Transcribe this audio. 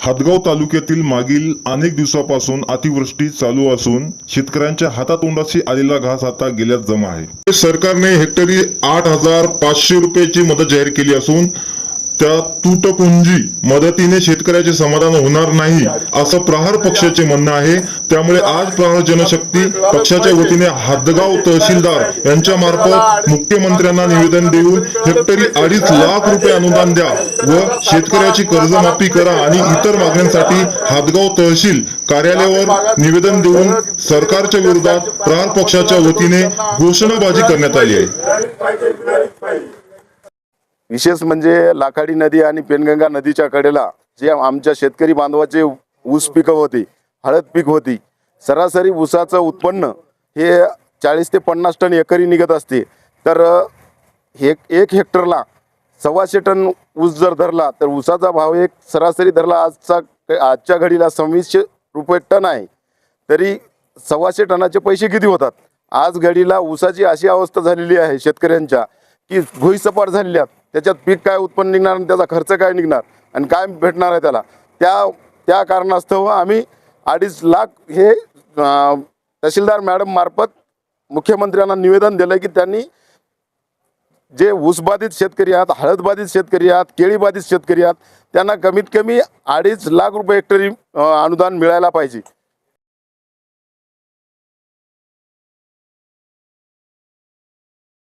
हदगाव तालुक्यातील मागील अनेक दिवसापासून अतिवृष्टी चालू असून शेतकऱ्यांच्या हातातोंडाशी आलेला घास आता गेल्यात जमा आहे. सरकारने हेक्टरी आठ हजार पाचशे रुपयाची मदत जाहीर केली असून त्या तुटपुंजी मदतीने शेतकऱ्याचे समाधान होणार नाही असं प्रहार पक्षाचे म्हणणं आहे. त्यामुळे आज प्रहार जनशक्ती पक्षाच्या वतीने हदगाव तहसीलदार यांच्या मार्फत मुख्यमंत्र्यांना निवेदन देऊन हेक्टरी अडीच लाख रुपये अनुदान द्या व शेतकऱ्याची कर्जमाफी करा आणि इतर मागण्यांसाठी हदगाव तहसील कार्यालयावर निवेदन देऊन सरकारच्या विरोधात प्रहार पक्षाच्या वतीने घोषणाबाजी करण्यात आली आहे. विशेष म्हणजे लाखाडी नदी आणि पेनगंगा नदीच्या कडेला जे आमच्या शेतकरी बांधवाचे ऊस पिकं होती हळद पीक होती सरासरी ऊसाचं उत्पन्न हे चाळीस ते पन्नास टन एकरी निघत असते. तर हे एक हेक्टरला सव्वाशे टन ऊस जर धरला तर ऊसाचा भाव एक सरासरी धरला आजचा आजच्या घडीला सव्वीसशे रुपये टन आहे. तरी सव्वाशे टनाचे पैसे किती होतात? आज घडीला ऊसाची अशी अवस्था झालेली आहे शेतकऱ्यांच्या की भुईसपाट झालेल्या आहेत. त्याच्यात पीक काय उत्पन्न निघणार आणि त्याचा खर्च काय निघणार आणि काय भेटणार आहे त्याला? त्या त्या कारणास्तव आम्ही अडीच लाख हे तहसीलदार मॅडम मार्फत मुख्यमंत्र्यांना निवेदन दिलं की त्यांनी जे ऊसबाधित शेतकरी आहात हळदबाधित शेतकरी आहात केळीबाधित शेतकरी आहात त्यांना कमीत कमी अडीच लाख रुपये हेक्टरी अनुदान मिळायला पाहिजे.